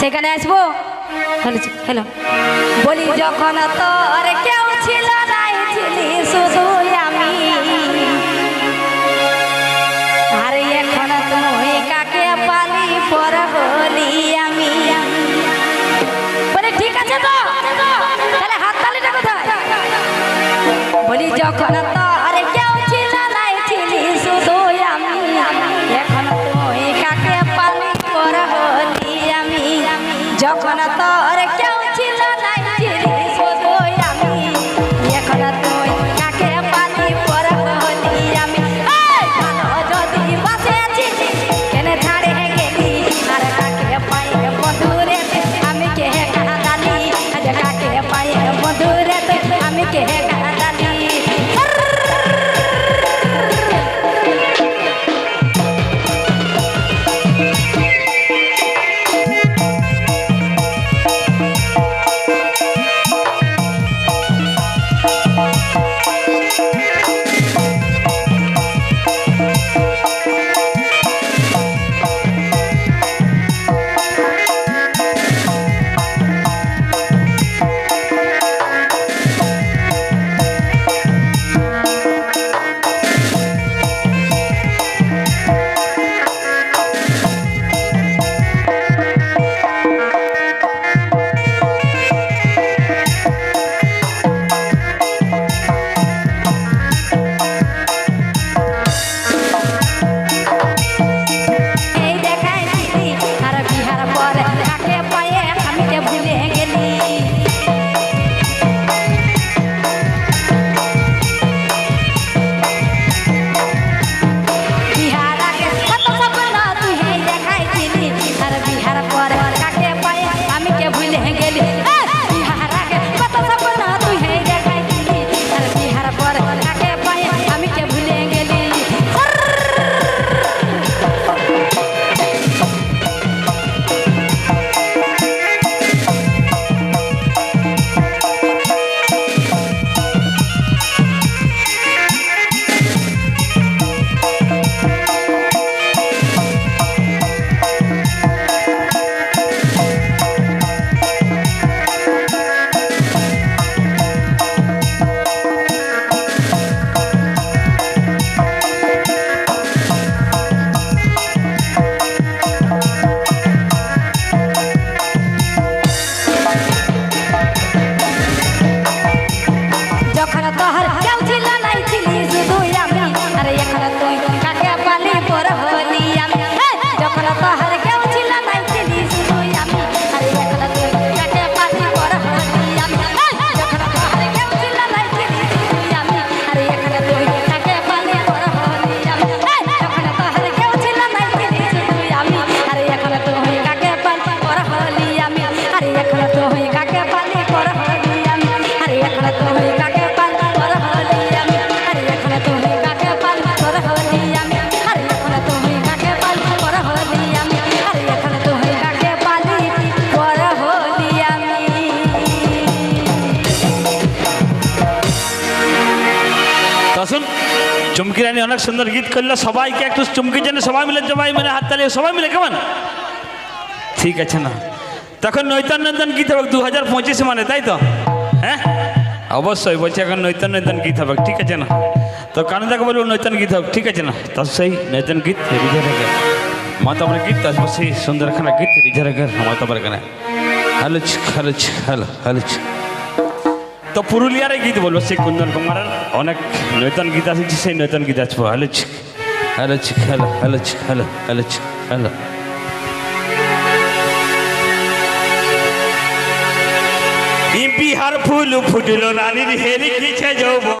সেখানে আসব? হ্যালো বলি, যখন তোর কেউ ছিল আমি। পালি? পর হলি আমি। বলে, ঠিক আছে তো? তাহলে হাত তালিটা কোথায়? বলি, যখন তখন চুমকি রানী অনেক সুন্দর গীত করল। সবাইকে একটু চুমকির জন্য সবাই মিলে সবাই মিলে হাত তালিয়ে সবাই মিলে, কেমন? ঠিক আছে না। তখন নৈতন নৈতন গীত হবে দু হাজার পঁচিশে মানে তাই তো? হ্যাঁ? অবশ্যই বলছি এখন নৈতন নৈতন গীত হবে, ঠিক আছে না? তো কানুদাকে বলব নৈতন গীত হবে, ঠিক আছে না? তো সেই নৈতন গীত রিজার আগে মাতাবার গীত আসব, সেই সুন্দরখানা গীত রিজার আগে মাতাবার এখানে হ্যালো হ্যালো হ্যালো হ্যালো তো পুরুলিয়ার গীত বলব সেই কুন্দন কুমারের অনেক নূতন গীত আছে, সেই নূতন গীত আছে। হ্যালো ছিক হ্যালো ছিক হ্যালো হ্যালো ছিক হ্যালো হ্যালো ছিক হ্যালো। বিহার ফুল ফুটলো, রানীর হেরি কিছে যৌব